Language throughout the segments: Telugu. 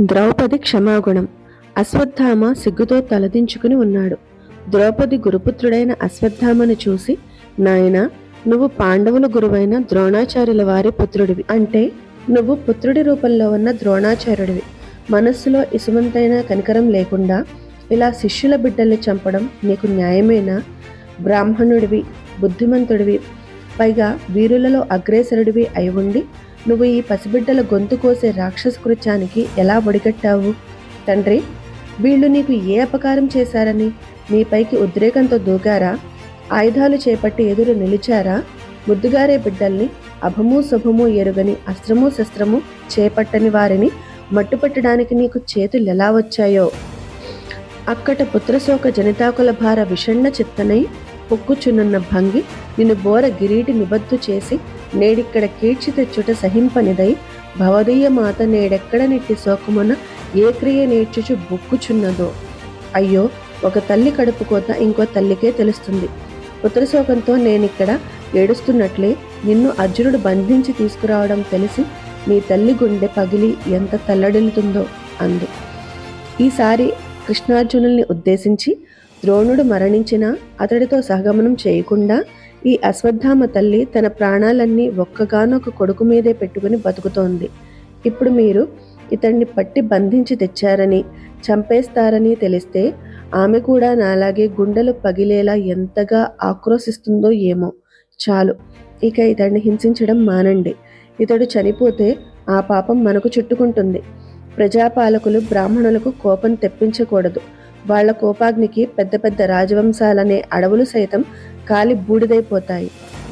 ద్రౌపది క్షమాగుణం. అశ్వత్థామ సిగ్గుతో తలదించుకుని ఉన్నాడు. ద్రౌపది గురుపుత్రుడైన అశ్వత్థామను చూసి నాయన నువ్వు పాండవుల గురువైన ద్రోణాచార్యుల వారి పుత్రుడివి. అంటే నువ్వు పుత్రుడి రూపంలో ఉన్న ద్రోణాచార్యుడివి. మనస్సులో ఇసుమంతైన కనికరం లేకుండా ఇలా శిష్యుల బిడ్డల్ని చంపడం నీకు న్యాయమేనా? బ్రాహ్మణుడివి బుద్ధిమంతుడివి. పైగా వీరులలో అగ్రేసరుడివి అయి ఉండి నువ్వు ఈ పసిబిడ్డల గొంతు కోసే రాక్షస కృత్యానికి ఎలా ఒడిగట్టావు? తండ్రి వీళ్ళు నీకు ఏ అపకారం చేశారని నీపైకి ఉద్రేకంతో దూకారా? ఆయుధాలు చేపట్టి ఎదురు నిలిచారా? ముద్దుగారే బిడ్డల్ని అభము శుభము ఎరుగని అస్త్రము శస్త్రము చేపట్టని వారిని మట్టుపెట్టడానికి నీకు చేతులు ఎలా వచ్చాయో? అక్కట పుత్రశోక జనితాకుల భార విషణ్ణ చిత్తనై పొక్కుచునున్న భంగి నిన్ను బోర గిరీటి నిబద్దు చేసి నేడిక్కడ కీడ్చి తెచ్చుట సహింపనిదై భవదీయ మాత నేడెక్కడ నెట్టి శోకమున ఏ క్రియ నేర్చుచు బొక్కుచున్నదో. అయ్యో ఒక తల్లి కడుపు కోత ఇంకో తల్లికే తెలుస్తుంది. పుత్రశోకంతో నేనిక్కడ ఏడుస్తున్నట్లే నిన్ను అర్జునుడు బంధించి తీసుకురావడం తెలిసి నీ తల్లి గుండె పగిలి ఎంత తల్లడిల్లుతుందో అంది. ఈసారి కృష్ణార్జునుల్ని ఉద్దేశించి ద్రోణుడు మరణించినా అతడితో సహగమనం చేయకుండా ఈ అశ్వత్థామ తల్లి తన ప్రాణాలన్నీ ఒక్కగానొక కొడుకు మీదే పెట్టుకుని బతుకుతోంది. ఇప్పుడు మీరు ఇతన్ని పట్టి బంధించి తెచ్చారని చంపేస్తారని తెలిస్తే ఆమె కూడా నాలాగే గుండెలు పగిలేలా ఎంతగా ఆక్రోశిస్తుందో ఏమో. చాలు ఇక ఇతన్ని హింసించడం మానండి. ఇతడు చనిపోతే ఆ పాపం మనకు చుట్టుకుంటుంది. ప్రజాపాలకులు బ్రాహ్మణులకు కోపం తెప్పించకూడదు. వాళ్ళ కోపాగ్నికి పెద్ద పెద్ద రాజవంశాలనే అడవులు సైతం కాలి బూడిదైపోతాయి.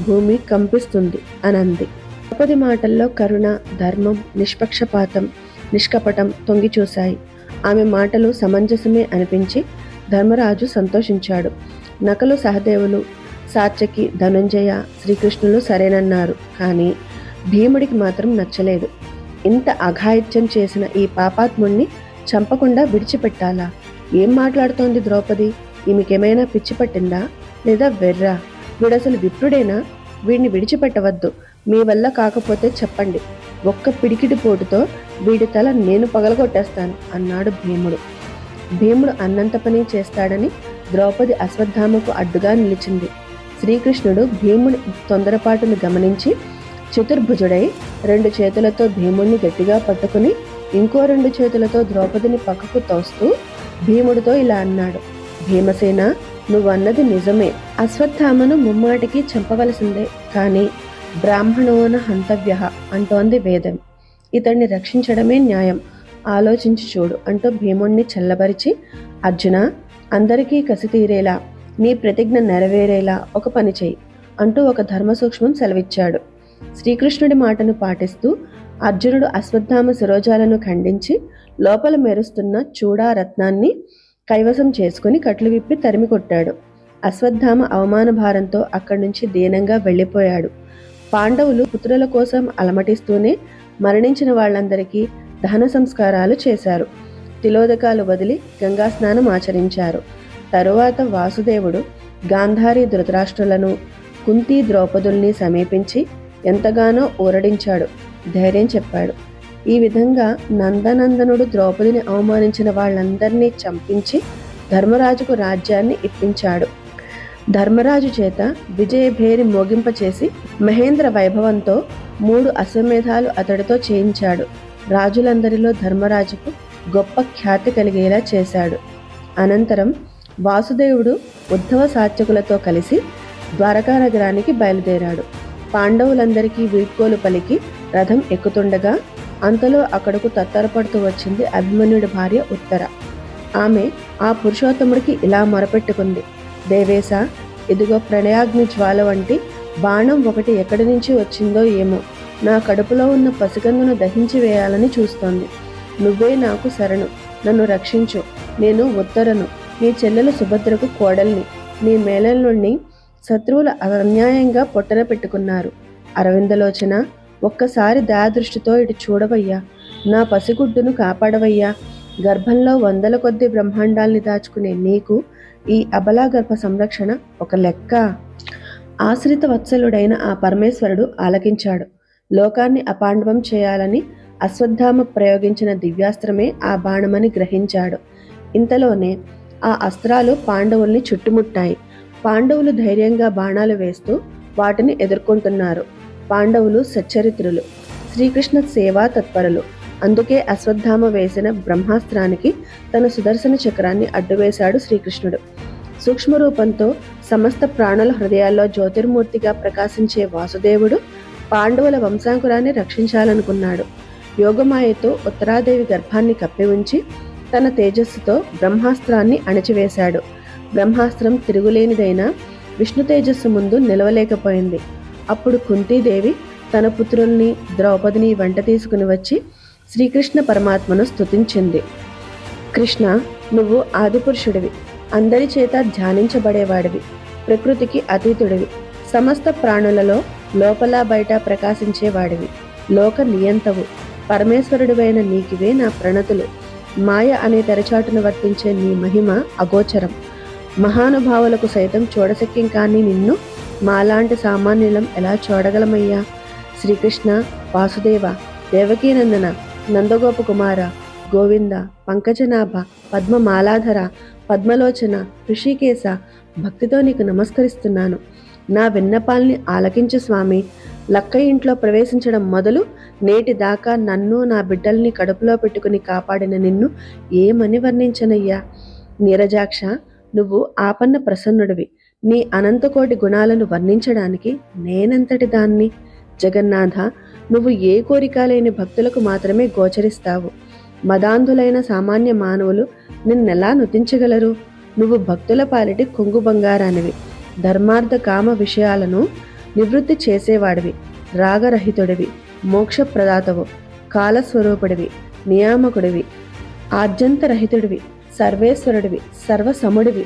భూమి కంపిస్తుంది అనంది. ద్రౌపది మాటల్లో కరుణ ధర్మం నిష్పక్షపాతం నిష్కపటం తొంగి చూశాయి ఆమె మాటలు సమంజసమే అనిపించి ధర్మరాజు సంతోషించాడు. నకలు సహదేవులు సాత్యకి ధనుంజయ శ్రీకృష్ణులు సరేనన్నారు. కానీ భీముడికి మాత్రం నచ్చలేదు. ఇంత అఘాయిత్యం చేసిన ఈ పాపాత్ముణ్ణి చంపకుండా విడిచిపెట్టాలా? ఏం మాట్లాడుతోంది ద్రౌపది? ఈమెకేమైనా పిచ్చి పట్టిందా? లేదా వెర్రా? వీడసలు విప్రుడేనా? వీడిని విడిచిపెట్టవద్దు. మీ వల్ల కాకపోతే చెప్పండి. ఒక్క పిడికిడి పోటుతో వీడి తల నేను పగలగొట్టేస్తాను అన్నాడు భీముడు. భీముడు అన్నంత పని చేస్తాడని ద్రౌపది అశ్వత్థామకు అడ్డుగా నిలిచింది. శ్రీకృష్ణుడు భీముడి తొందరపాటును గమనించి చతుర్భుజుడై రెండు చేతులతో భీముణ్ణి గట్టిగా పట్టుకుని ఇంకో రెండు చేతులతో ద్రౌపదిని పక్కకు తోస్తూ భీముడితో ఇలా అన్నాడు. భీమసేన నువ్వన్నది నిజమే. అశ్వత్థామను ముమ్మాటికి చంపవలసిందే. కానీ బ్రాహ్మణోన హంతవ్య అంటోంది వేదం. ఇతన్ని రక్షించడమే న్యాయం. ఆలోచించి చూడు అంటూ భీముణ్ణి చల్లబరిచి అర్జున అందరికీ కసి తీరేలా నీ ప్రతిజ్ఞ నెరవేరేలా ఒక పని చేయి అంటూ ఒక ధర్మ సూక్ష్మం సెలవిచ్చాడు. శ్రీకృష్ణుడి మాటను పాటిస్తూ అర్జునుడు అశ్వత్థామ శిరోజాలను ఖండించి లోపల మెరుస్తున్న చూడా రత్నాన్ని కైవసం చేసుకుని కట్లు విప్పి తరిమి కొట్టాడు. అశ్వత్థామ అవమాన భారంతో అక్కడి నుంచి దీనంగా వెళ్ళిపోయాడు. పాండవులు పుత్రుల కోసం అలమటిస్తూనే మరణించిన వాళ్ళందరికీ దహన సంస్కారాలు చేశారు. తిలోదకాలు వదిలి గంగా స్నానం ఆచరించారు. తరువాత వాసుదేవుడు గాంధారి ధృతరాష్ట్రులను కుంతి ద్రౌపదుల్ని సమీపించి ఎంతగానో ఊరడించాడు. ధైర్యం చెప్పాడు. ఈ విధంగా నందనందనుడు ద్రౌపదిని అవమానించిన వాళ్ళందరినీ చంపించి ధర్మరాజుకు రాజ్యాన్ని ఇప్పించాడు. ధర్మరాజు చేత విజయభేరి మోగింపచేసి మహేంద్ర వైభవంతో మూడు అశ్వమేధాలు అతడితో చేయించాడు. రాజులందరిలో ధర్మరాజుకు గొప్ప ఖ్యాతి కలిగేలా చేశాడు. అనంతరం వాసుదేవుడు ఉద్ధవ సాత్యకులతో కలిసి ద్వారకా నగరానికి బయలుదేరాడు. పాండవులందరికీ వీడ్కోలు పలికి రథం ఎక్కుతుండగా అంతలో అక్కడకు తత్తరపడుతూ వచ్చింది అభిమన్యుడి భార్య ఉత్తర. ఆమె ఆ పురుషోత్తముడికి ఇలా మొరపెట్టుకుంది. దేవేశ ఇదిగో ప్రణయాగ్ని జ్వాల వంటి బాణం ఒకటి ఎక్కడి నుంచి వచ్చిందో ఏమో. నా కడుపులో ఉన్న పసిగంగును దహించి వేయాలని చూస్తోంది. నువ్వే నాకు శరణు. నన్ను రక్షించు. నేను ఉత్తరను. నీ చెల్లెలు సుభద్రకు కోడల్ని. నీ మేళల నుండి శత్రువులు అన్యాయంగా పొట్టన పెట్టుకున్నారు. అరవిందలోచన ఒక్కసారి దయాదృష్టితో ఇటు చూడవయ్యా. నా పసిగుడ్డును కాపాడవయ్యా. గర్భంలో వందల కొద్ది బ్రహ్మాండాల్ని దాచుకునే నీకు ఈ అబలా గర్భ సంరక్షణ ఒక లెక్క. ఆశ్రిత వత్సలుడైన ఆ పరమేశ్వరుడు ఆలకించాడు. లోకాన్ని అపాండవం చేయాలని అశ్వత్థామ ప్రయోగించిన దివ్యాస్త్రమే ఆ బాణమని గ్రహించాడు. ఇంతలోనే ఆ అస్త్రాలు పాండవుల్ని చుట్టుముట్టాయి. పాండవులు ధైర్యంగా బాణాలు వేస్తూ వాటిని ఎదుర్కొంటున్నారు. పాండవులు సచ్చరిత్రులు. శ్రీకృష్ణ సేవా తత్పరులు. అందుకే అశ్వత్థామ వేసిన బ్రహ్మాస్త్రానికి తన సుదర్శన చక్రాన్ని అడ్డువేశాడు శ్రీకృష్ణుడు. సూక్ష్మ రూపంతో సమస్త ప్రాణుల హృదయాల్లో జ్యోతిర్మూర్తిగా ప్రకాశించే వాసుదేవుడు పాండవుల వంశాంకురాన్ని రక్షించాలనుకున్నాడు. యోగమాయతో ఉత్తరాదేవి గర్భాన్ని కప్పి ఉంచి తన తేజస్సుతో బ్రహ్మాస్త్రాన్ని అణచివేశాడు. బ్రహ్మాస్త్రం తిరుగులేనిదైనా విష్ణు తేజస్సు ముందు నిలవలేకపోయింది. అప్పుడు కుంతీదేవి తన పుత్రుల్ని ద్రౌపదిని వెంట తీసుకుని వచ్చి శ్రీకృష్ణ పరమాత్మను స్తుతించింది. కృష్ణ నువ్వు ఆదిపురుషుడివి. అందరి చేత ధ్యానించబడేవాడివి. ప్రకృతికి అతీతుడివి. సమస్త ప్రాణులలో లోపల బయట ప్రకాశించేవాడివి. లోక నియంతవు. పరమేశ్వరుడివైన నీకివే నా ప్రణతులు. మాయ అనే తెరచాటును వర్తించే నీ మహిమ అగోచరం. మహానుభావులకు సైతం చూడశక్యం కానీ నిన్ను మాలాంటి సామాన్యులం ఎలా చూడగలమయ్యా? శ్రీకృష్ణ వాసుదేవ దేవకీనందన నందగోప కుమార గోవింద పంకజనాభ పద్మమాలాధర పద్మలోచన ఋషికేశ భక్తితో నీకు నమస్కరిస్తున్నాను. నా విన్నపాల్ని ఆలకించు స్వామి. లక్క ఇంట్లో ప్రవేశించడం మొదలు నేటి దాకా నన్ను నా బిడ్డల్ని కడుపులో పెట్టుకుని కాపాడిన నిన్ను ఏమని వర్ణించనయ్యా? నీరజాక్ష నువ్వు ఆపన్న ప్రసన్నుడివి. నీ అనంతకోటి గుణాలను వర్ణించడానికి నేనెంతటి దాన్ని. జగన్నాథ నువ్వు ఏ కోరిక లేని భక్తులకు మాత్రమే గోచరిస్తావు. మదాంధులైన సామాన్య మానవులు నిన్నెలా నుతించగలరు? నువ్వు భక్తుల పాలిటి కొంగు బంగారానివి. ధర్మార్థ కామ విషయాలను నివృత్తి చేసేవాడివి. రాగరహితుడివి. మోక్షప్రదాతవు. కాలస్వరూపుడివి. నియామకుడివి. ఆద్యంతరహితుడివి సర్వేశ్వరుడివి. సర్వసముడివి.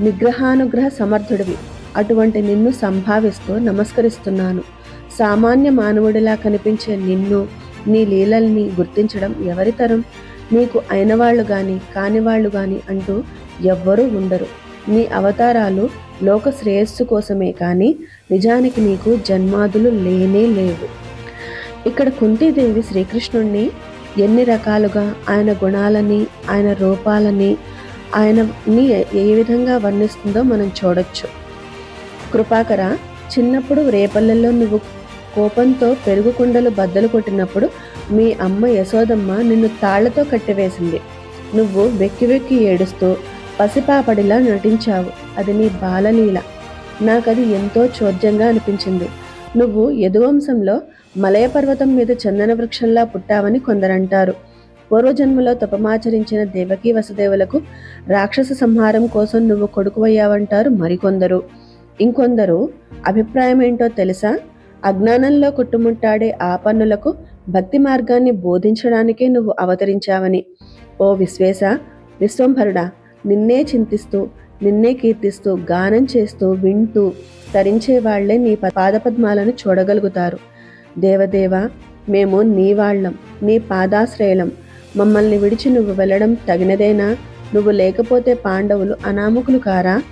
నిగ్రహానుగ్రహ సమర్థుడివి. అటువంటి నిన్ను సంభావిస్తూ నమస్కరిస్తున్నాను. సామాన్య మానవుడిలా కనిపించే నిన్ను నీ లీలల్ని గుర్తించడం ఎవరి తరం? నీకు కానీ కాని వాళ్ళు కానీ అంటూ ఎవ్వరూ ఉండరు. నీ అవతారాలు లోక శ్రేయస్సు కోసమే కానీ నిజానికి నీకు జన్మాదులు లేనే లేవు. ఇక్కడ కుంతీదేవి శ్రీకృష్ణుణ్ణి ఎన్ని రకాలుగా ఆయన గుణాలని ఆయన రూపాలని ఆయనని ఏ విధంగా వర్ణిస్తుందో మనం చూడొచ్చు. కృపాకర చిన్నప్పుడు రేపల్లెల్లో నువ్వు కోపంతో పెరుగు కుండలు బద్దలు కొట్టినప్పుడు మీ అమ్మ యశోదమ్మ నిన్ను తాళ్ళతో కట్టివేసింది. నువ్వు వెక్కి వెక్కి ఏడుస్తూ పసిపాపడిలా నటించావు. అది నీ బాలలీల. నాకది ఎంతో చోద్యంగా అనిపించింది. నువ్వు యదువంశంలో మలయ పర్వతం మీద చందన వృక్షంలా పుట్టావని కొందరంటారు. పూర్వజన్మలో తపమాచరించిన దేవకీ వసుదేవులకు రాక్షస సంహారం కోసం నువ్వు కొడుకువయ్యావంటారు మరికొందరు. ఇంకొందరు అభిప్రాయం ఏంటో తెలుసా? అజ్ఞానంలో కుట్టుముట్టాడే ఆపన్నులకు భక్తి మార్గాన్ని బోధించడానికే నువ్వు అవతరించావని. ఓ విశ్వేశ విశ్వంభరుడా నిన్నే చింతిస్తూ నిన్నే కీర్తిస్తూ గానం చేస్తూ వింటూ తరించే వాళ్ళే నీ పాదపద్మాలను చూడగలుగుతారు. దేవదేవ మేము నీ వాళ్ళం నీ పాదాశ్రయలం మమ్మల్ని విడిచి నువ్వు వెళ్ళడం తగినదేనా? నువ్వు లేకపోతే పాండవులు అనామకులు కారా?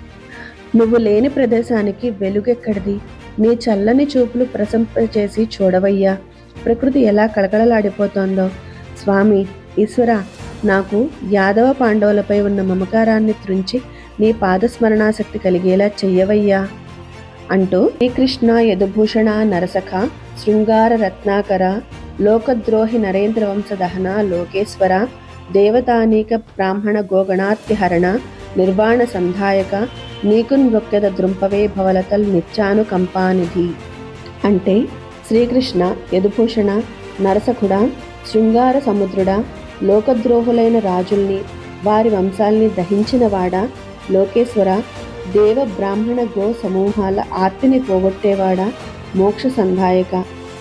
నువ్వు లేని ప్రదేశానికి వెలుగెక్కడిది? నీ చల్లని చూపులు ప్రశంపచేసి చూడవయ్యా. ప్రకృతి ఎలా కళకళలాడిపోతోందో. స్వామి ఈశ్వర నాకు యాదవ పాండవులపై ఉన్న మమకారాన్ని త్రుంచి నీ పాదస్మరణాశక్తి కలిగేలా చెయ్యవయ్యా. అంటూ శ్రీకృష్ణ యదుభూషణ నరసఖ శృంగార రత్నాకర లోకద్రోహి నరేంద్ర వంశదహన లోకేశ్వర దేవతానీక బ్రాహ్మణ గోగణార్తిహరణ నిర్వాణ సంధాయక నీకున్ నృక్యద ద్రుంపవే భవలతల్ నిత్యాను కంపానిధి అంటే శ్రీకృష్ణ యదుభూషణ నరసఖుడ శృంగార సముద్రుడా లోకద్రోహులైన రాజుల్ని వారి వంశాల్ని దహించినవాడా లోకేశ్వర దేవ బ్రాహ్మణ గో సమూహాల ఆర్తిని పోగొట్టేవాడా మోక్ష సంధాయక.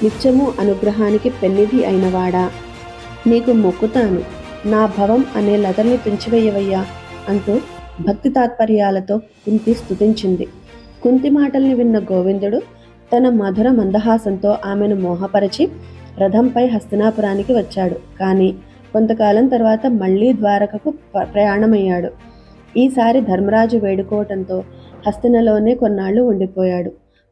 నిత్యము అనుగ్రహానికి పెన్నిధి అయినవాడా? నీకు మొక్కుతాను. నా భవం అనే లతల్ని తుంచివేయవయ్యా అంటూ భక్తి తాత్పర్యాలతో కుంతి స్థుతించింది కుంతి మాటల్ని విన్న గోవిందుడు తన మధుర మందహాసంతో ఆమెను మోహపరచి రథంపై హస్తినాపురానికి వచ్చాడు. కానీ కొంతకాలం తర్వాత మళ్ళీ ద్వారకకు ప్రయాణమయ్యాడు. ఈసారి ధర్మరాజు వేడుకోవటంతో హస్తినలోనే కొన్నాళ్ళు ఉండిపోయాడు.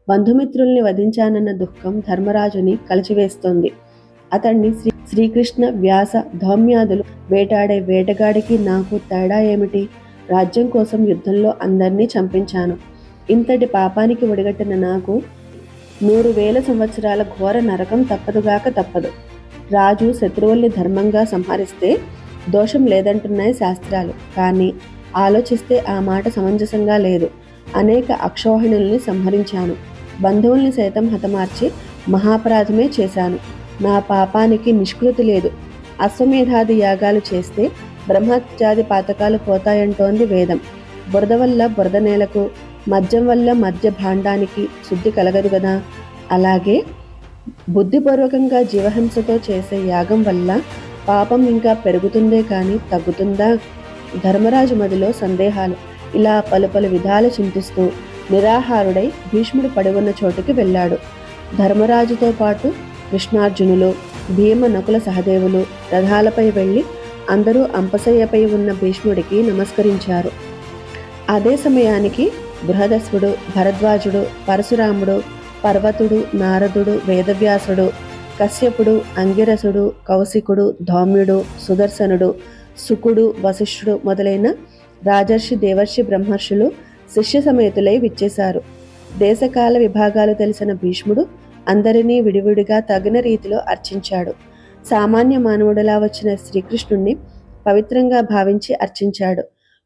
బంధుమిత్రుల్ని వధించానన్న దుఃఖం ధర్మరాజుని కలిచివేస్తోంది. అతన్ని శ్రీ శ్రీకృష్ణ వ్యాస ధౌమ్యాదులు వేటాడే వేటగాడికి నాకు తేడా ఏమిటి? రాజ్యం కోసం యుద్ధంలో అందరినీ చంపించాను. ఇంతటి పాపానికి ఒడిగట్టిన నాకు నూరు వేల సంవత్సరాల ఘోర నరకం తప్పదుగాక తప్పదు. రాజు శత్రువుల్ని ధర్మంగా సంహరిస్తే దోషం లేదంటున్నాయి శాస్త్రాలు. కానీ ఆలోచిస్తే ఆ మాట సమంజసంగా లేదు. అనేక అక్షోహిణుల్ని సంహరించాను. బంధువుల్ని సైతం హతమార్చి మహాపరాధమే చేశాను. నా పాపానికి నిష్కృతి లేదు. అశ్వమేధాది యాగాలు చేస్తే బ్రహ్మత్యాది పాతకాలు పోతాయంటోంది వేదం. బురద వల్ల బురద నేలకు మద్యం వల్ల మద్య భాండానికి శుద్ధి కలగదు కదా అలాగే బుద్ధిపూర్వకంగా జీవహింసతో చేసే యాగం వల్ల పాపం ఇంకా పెరుగుతుందే కానీ తగ్గుతుందా? ధర్మరాజు మదిలో సందేహాలు. ఇలా పలు పలు విధాలు చింతిస్తూ నిరాహారుడై భీష్ముడు పడి ఉన్న చోటుకి వెళ్ళాడు. ధర్మరాజుతో పాటు కృష్ణార్జునులు భీమ నకుల సహదేవులు రథాలపై వెళ్ళి అందరూ అంపశయ్యపై ఉన్న భీష్ముడికి నమస్కరించారు. అదే సమయానికి బృహదస్వుడు భరద్వాజుడు పరశురాముడు పర్వతుడు నారదుడు వేదవ్యాసుడు కశ్యపుడు అంగిరసుడు కౌశికుడు ధౌమ్యుడు సుదర్శనుడు సుకుడు వశిష్ఠుడు మొదలైన రాజర్షి దేవర్షి బ్రహ్మర్షులు శిష్య సమేతులై విచ్చేశారు. దేశకాల విభాగాలు తెలిసిన భీష్ముడు అందరినీ విడివిడిగా తగిన రీతిలో అర్చించాడు. సామాన్య మానవుడిలా వచ్చిన శ్రీకృష్ణుణ్ణి పవిత్రంగా భావించి అర్చించాడు.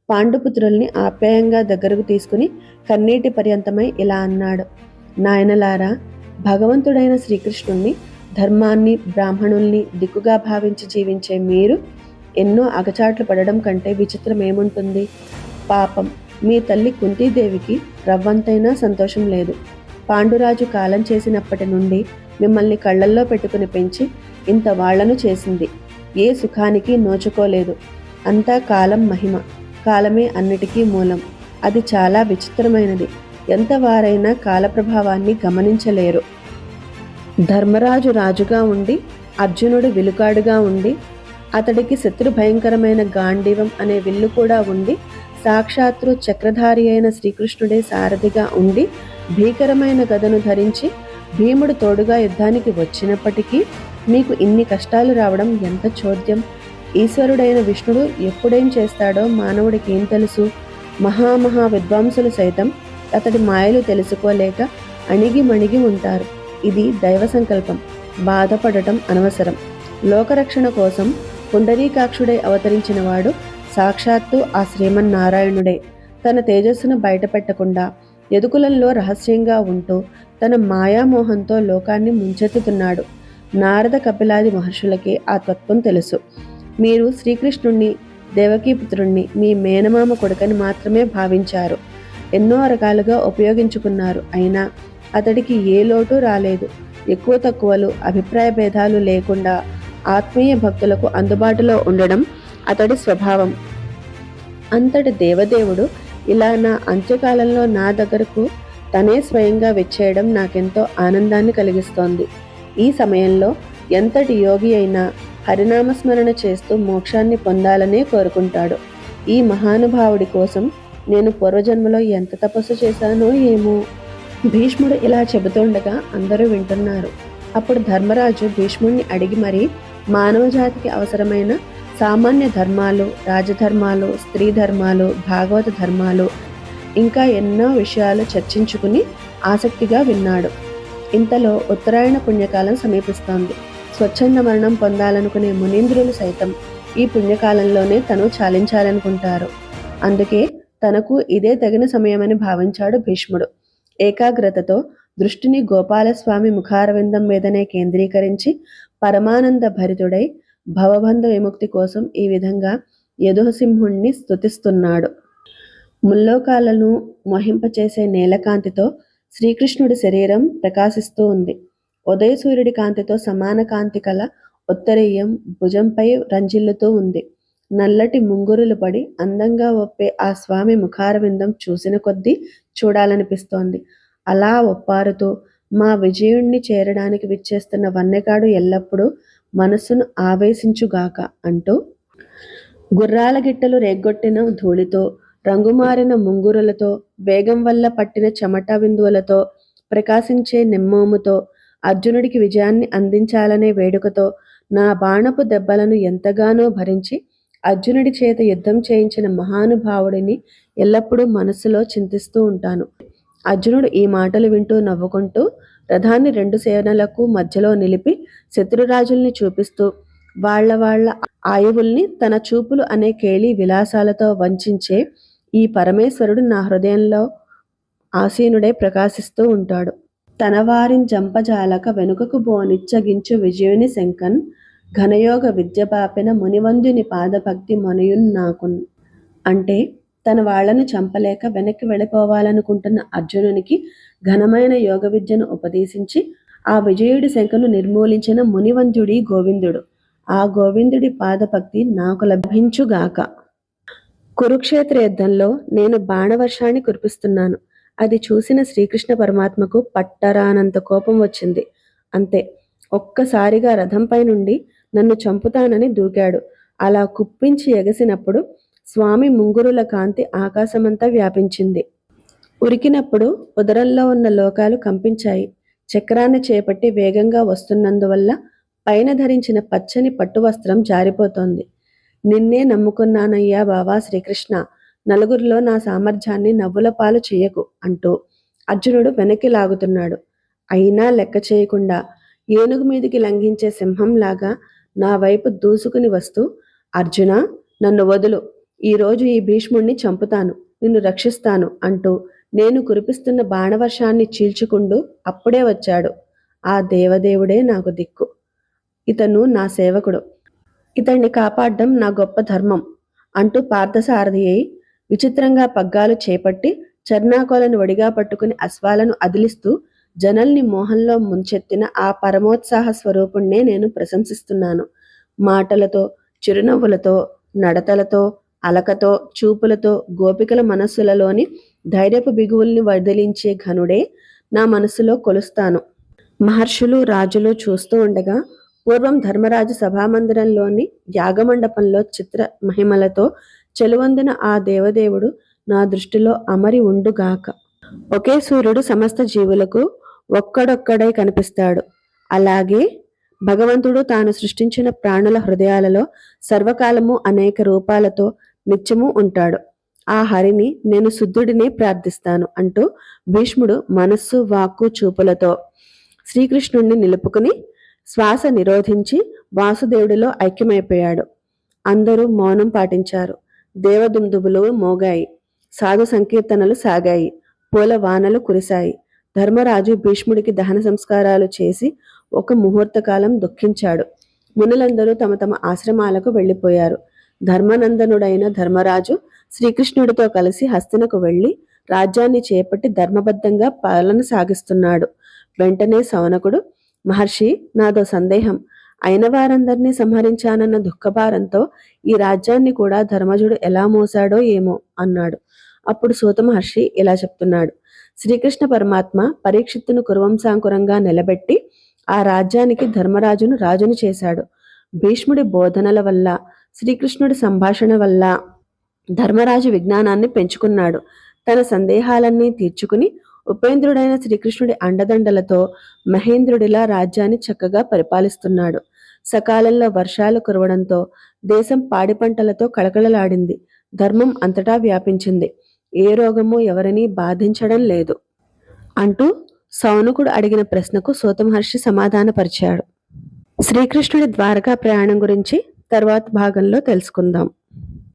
పాండుపుత్రుల్ని ఆప్యాయంగా దగ్గరకు తీసుకుని కన్నీటి పర్యంతమై ఇలా అన్నాడు. నాయనలారా భగవంతుడైన శ్రీకృష్ణుణ్ణి ధర్మాన్ని బ్రాహ్మణుల్ని దిక్కుగా భావించి జీవించే మీరు ఎన్నో అగచాట్లు పడడం కంటే విచిత్రమేముంటుంది? పాపం. మీ తల్లి కుంతీదేవికి రవ్వంతైనా సంతోషం లేదు. పాండురాజు కాలం చేసినప్పటి నుండి మిమ్మల్ని కళ్ళల్లో పెట్టుకుని పెంచి ఇంత వాళ్ళను చేసింది. ఏ సుఖానికి నోచుకోలేదు. అంతా కాలం మహిమ కాలమే అన్నిటికీ మూలం. అది చాలా విచిత్రమైనది. ఎంత వారైనా కాలప్రభావాన్ని గమనించలేరు. ధర్మరాజు రాజుగా ఉండి అర్జునుడు విలుకాడుగా ఉండి అతడికి శత్రు భయంకరమైన గాంధీవం అనే విల్లు కూడా ఉండి సాక్షాత్తు చక్రధారి అయిన శ్రీకృష్ణుడే సారథిగా ఉండి భీకరమైన గదను ధరించి భీముడు తోడుగా యుద్ధానికి వచ్చినప్పటికీ మీకు ఇన్ని కష్టాలు రావడం ఎంత చోద్యం? ఈశ్వరుడైన విష్ణుడు ఎప్పుడేం చేస్తాడో మానవుడికి ఏం తెలుసు? మహామహా విద్వాంసులు సైతం అతడి మాయలు తెలుసుకోలేక అణిగి మణిగి ఉంటారు. ఇది దైవ సంకల్పం. బాధపడటం అనవసరం. లోకరక్షణ కోసం పుండరీకాక్షుడై అవతరించిన వాడు సాక్షాత్తు ఆ శ్రీమన్నారాయణుడే. తన తేజస్సును బయటపెట్టకుండా ఎదుకులంలో రహస్యంగా ఉంటూ తన మాయామోహంతో లోకాన్ని ముంచెత్తుతున్నాడు. నారద కపిలాది మహర్షులకి ఆ తత్వం తెలుసు. మీరు శ్రీకృష్ణుణ్ణి దేవకీపుత్రుణ్ణి మీ మేనమామ కొడుకని మాత్రమే భావించారు. ఎన్నో రకాలుగా ఉపయోగించుకున్నారు. అయినా అతడికి ఏ లోటు రాలేదు. ఎక్కువ తక్కువలు అభిప్రాయ భేదాలు లేకుండా ఆత్మీయ భక్తులకు అందుబాటులో ఉండడం అతడి స్వభావం. అంతటి దేవదేవుడు ఇలా నా అంత్యకాలంలో నా దగ్గరకు తనే స్వయంగా వచ్చేయడం నాకెంతో ఆనందాన్ని కలిగిస్తోంది. ఈ సమయంలో ఎంతటి యోగి అయినా హరినామస్మరణ చేస్తూ మోక్షాన్ని పొందాలనే కోరుకుంటాడు. ఈ మహానుభావుడి కోసం నేను పూర్వజన్మలో ఎంత తపస్సు చేశానో ఏమో. భీష్ముడు ఇలా చెబుతుండగా అందరూ వింటున్నారు. అప్పుడు ధర్మరాజు భీష్ముడిని అడిగి మరీ మానవ జాతికి అవసరమైన సామాన్య ధర్మాలు రాజధర్మాలు స్త్రీ ధర్మాలు భాగవత ధర్మాలు ఇంకా ఎన్నో విషయాలు చర్చించుకుని ఆసక్తిగా విన్నాడు. ఇంతలో ఉత్తరాయణ పుణ్యకాలం సమీపిస్తోంది. స్వచ్ఛంద మరణం పొందాలనుకునే మునీంద్రులు సైతం ఈ పుణ్యకాలంలోనే తను చాలించాలనుకుంటారు. అందుకే తనకు ఇదే తగిన సమయమని భావించాడు భీష్ముడు. ఏకాగ్రతతో దృష్టిని గోపాలస్వామి ముఖారవిందం మీదనే కేంద్రీకరించి పరమానంద భరితుడై భవబంధ విముక్తి కోసం ఈ విధంగా యదుహసింహుణ్ణి స్తుతిస్తున్నాడు. ముల్లోకాలను మోహింపచేసే నేలకాంతితో శ్రీకృష్ణుడి శరీరం ప్రకాశిస్తూ ఉంది. ఉదయ సూర్యుడి కాంతితో సమాన కాంతి కల ఉత్తరీయం భుజంపై రంజిల్లుతూ ఉంది. నల్లటి ముంగురులు పడి అందంగా ఒప్పే ఆ స్వామి ముఖారవిందం చూసిన కొద్దీ చూడాలనిపిస్తోంది. అలా ఒప్పారుతూ మా విజయుణ్ణి చేరడానికి విచ్చేస్తున్న వన్నెగాడు ఎల్లప్పుడూ మనస్సును ఆవేశించుగాక అంటూ గుర్రాల గిట్టలు రేగ్గొట్టిన ధూళితో రంగుమారిన ముంగురులతో వేగం వల్ల పట్టిన చెమట బిందువులతో ప్రకాశించే నిమ్మోముతో అర్జునుడికి విజయాన్ని అందించాలనే వేడుకతో నా బాణపు దెబ్బలను ఎంతగానో భరించి అర్జునుడి చేత యుద్ధం చేయించిన మహానుభావుడిని ఎల్లప్పుడూ మనసులో చింతిస్తూ ఉంటాను. అర్జునుడు ఈ మాటలు వింటూ నవ్వుకుంటూ రథాన్ని రెండు సేనలకు మధ్యలో నిలిపి శత్రురాజుల్ని చూపిస్తూ వాళ్ళ వాళ్ళ ఆయువుల్ని తన చూపులు అనే కేళి విలాసాలతో వంచించే ఈ పరమేశ్వరుడు నా హృదయంలో ఆసీనుడై ప్రకాశిస్తూ ఉంటాడు. తన వారిని జంపజాలక వెనుకకు బోనిచ్చగించు విజయుని శంకన్ ఘనయోగ విద్య పాపిన మునివందుని పాదభక్తి మునయున్ నాకున్. అంటే తన వాళ్ళను చంపలేక వెనక్కి వెళ్ళిపోవాలనుకుంటున్న అర్జునునికి ఘనమైన యోగ విద్యను ఉపదేశించి ఆ విజయుడి శంఖను నిర్మూలించిన మునివంతుడి గోవిందుడు. ఆ గోవిందుడి పాదభక్తి నాకు లభించుగాక. కురుక్షేత్ర యుద్ధంలో నేను బాణవర్షాన్ని కురిపిస్తున్నాను. అది చూసిన శ్రీకృష్ణ పరమాత్మకు పట్టరానంత కోపం వచ్చింది. అంతే ఒక్కసారిగా రథంపై నుండి నన్ను చంపుతానని దూకాడు. అలా కుప్పించి ఎగసినప్పుడు స్వామి ముంగురుల కాంతి ఆకాశమంతా వ్యాపించింది. ఉరికినప్పుడు ఉదరంలో ఉన్న లోకాలు కంపించాయి. చక్రాన్ని చేపట్టి వేగంగా వస్తున్నందువల్ల పైన ధరించిన పచ్చని పట్టు వస్త్రం జారిపోతోంది. నిన్నే నమ్ముకున్నానయ్యా బావా శ్రీకృష్ణ నలుగురిలో నా సామర్థ్యాన్ని నవ్వుల పాలు చేయకు అంటూ అర్జునుడు వెనక్కి లాగుతున్నాడు. అయినా లెక్క చేయకుండా ఏనుగు మీదికి లంఘించే సింహంలాగా నా వైపు దూసుకుని వస్తూ అర్జున నన్ను వదులు. ఈరోజు ఈ భీష్ముణ్ణి చంపుతాను. నిన్ను రక్షిస్తాను అంటూ నేను కురిపిస్తున్న బాణవర్షాన్ని చీల్చుకుంటూ అప్పుడే వచ్చాడు. ఆ దేవదేవుడే నాకు దిక్కు. ఇతను నా సేవకుడు. ఇతన్ని కాపాడడం నా గొప్ప ధర్మం అంటూ పార్థసారథి అయి విచిత్రంగా పగ్గాలు చేపట్టి చర్నాకోలను వడిగా పట్టుకుని అశ్వాలను అదిలిస్తూ జనల్ని మోహంలో ముంచెత్తిన ఆ పరమోత్సాహ స్వరూపుణ్ణే నేను ప్రశంసిస్తున్నాను. మాటలతో చిరునవ్వులతో నడతలతో అలకతో చూపులతో గోపికల మనస్సులలోని ధైర్యపు బిగువుల్ని వదిలించే ఘనుడే నా మనసులో కొలుస్తాను. మహర్షులు రాజులు చూస్తూ ఉండగా పూర్వం ధర్మరాజు సభామందిరంలోని యాగమండపంలో చిత్ర మహిమలతో చెలువందిన ఆ దేవదేవుడు నా దృష్టిలో అమరి ఉండుగాక. ఒకే సూర్యుడు సమస్త జీవులకు ఒక్కడొక్కడై కనిపిస్తాడు. అలాగే భగవంతుడు తాను సృష్టించిన ప్రాణుల హృదయాలలో సర్వకాలము అనేక రూపాలతో నిత్యము ఉంటాడు. ఆ హరిని నేను శుద్ధుడినే ప్రార్థిస్తాను అంటూ భీష్ముడు మనస్సు వాక్కు చూపులతో శ్రీకృష్ణుణ్ణి నిలుపుకుని శ్వాస నిరోధించి వాసుదేవుడిలో ఐక్యమైపోయాడు. అందరూ మౌనం పాటించారు. దేవదుందుబులు మోగాయి. సాధు సంకీర్తనలు సాగాయి. పూల వానలు కురిశాయి. ధర్మరాజు భీష్ముడికి దహన సంస్కారాలు చేసి ఒక ముహూర్త కాలం దుఃఖించాడు. మునులందరూ తమ తమ ఆశ్రమాలకు వెళ్ళిపోయారు. ధర్మనందనుడైన ధర్మరాజు శ్రీకృష్ణుడితో కలిసి హస్తినకు వెళ్ళి రాజ్యాన్ని చేపట్టి ధర్మబద్ధంగా పాలన సాగిస్తున్నాడు. వెంటనే సౌనకుడు మహర్షి నాదో సందేహం. అయిన వారందరినీ సంహరించానన్న దుఃఖభారంతో ఈ రాజ్యాన్ని కూడా ధర్మజుడు ఎలా మోసాడో ఏమో అన్నాడు. అప్పుడు సూత మహర్షి ఇలా చెప్తున్నాడు. శ్రీకృష్ణ పరమాత్మ పరీక్షిత్తును కురువంశాంకురంగా నిలబెట్టి ఆ రాజ్యానికి ధర్మరాజును రాజును చేశాడు. భీష్ముడి బోధనల వల్ల శ్రీకృష్ణుడి సంభాషణ వల్ల ధర్మరాజు విజ్ఞానాన్ని పెంచుకున్నాడు. తన సందేహాలన్నీ తీర్చుకుని ఉపేంద్రుడైన శ్రీకృష్ణుడి అండదండలతో మహేంద్రుడిలా రాజ్యాన్ని చక్కగా పరిపాలిస్తున్నాడు. సకాలంలో వర్షాలు కురవడంతో దేశం పాడి పంటలతో కళకళలాడింది. ధర్మం అంతటా వ్యాపించింది. ఏ రోగము ఎవరినీ బాధించడం లేదు. అంటూ సౌనకుడు అడిగిన ప్రశ్నకు సోతమహర్షి సమాధానపరిచాడు. శ్రీకృష్ణుడి ద్వారకా ప్రయాణం గురించి తర్వాత భాగంలో తెలుసుకుందాం.